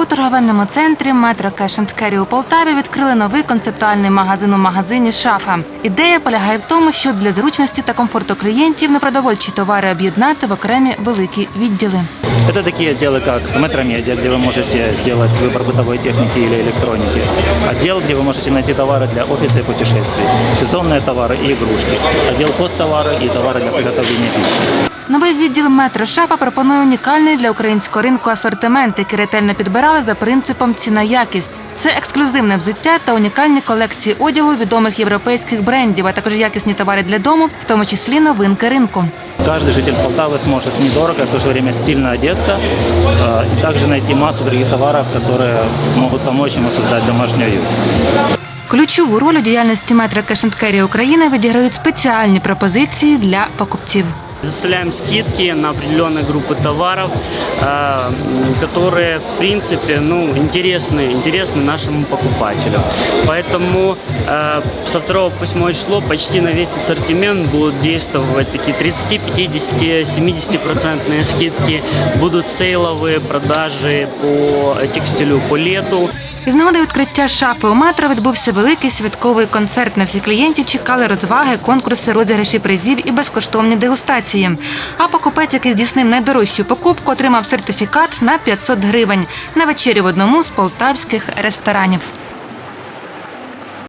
У торговельному центрі метро Cash and Carry у Полтаві відкрили новий концептуальний магазин у магазині Шафа. Ідея полягає в тому, щоб для зручності та комфорту клієнтів непродовольчі товари об'єднати в окремі великі відділи. Это такие отделы, как метромедиа, где вы можете сделать выбор бытовой техники или электроники. Отдел, где вы можете найти товары для офиса и путешествий. Сезонные товары и игрушки. Отдел хозтовары и товары для приготовления пищи. Новий відділ метро Шафа пропонує унікальний для українського ринку асортимент, який ретельно підбирали за принципом ціна-якість. Це ексклюзивне взуття та унікальні колекції одягу відомих європейських брендів, а також якісні товари для дому, в тому числі новинки ринку. Каждый житель Полтавы сможет недорого, и в то же время стильно одеться э, и также найти массу других товаров, которые могут помочь ему создать домашний уют. Ключову роль у діяльності метро Cash and Carry України відіграють спеціальні пропозиції для покупців. Заставляем скидки на определенные группы товаров, э, которые, в принципе, ну, интересны, интересны нашему покупателю. Поэтому э, со 2 по 7 число почти на весь ассортимент будут действовать такие 30, 50, 70 процентные скидки. Будут сейловые продажи по текстилю, по лету. Із нагоди відкриття шафи у метро відбувся великий святковий концерт. На всіх клієнтів чекали розваги, конкурси, розіграші призів і безкоштовні дегустації. А покупець, який здійснив найдорожчу покупку, отримав сертифікат на 500 гривень на вечері в одному з полтавських ресторанів.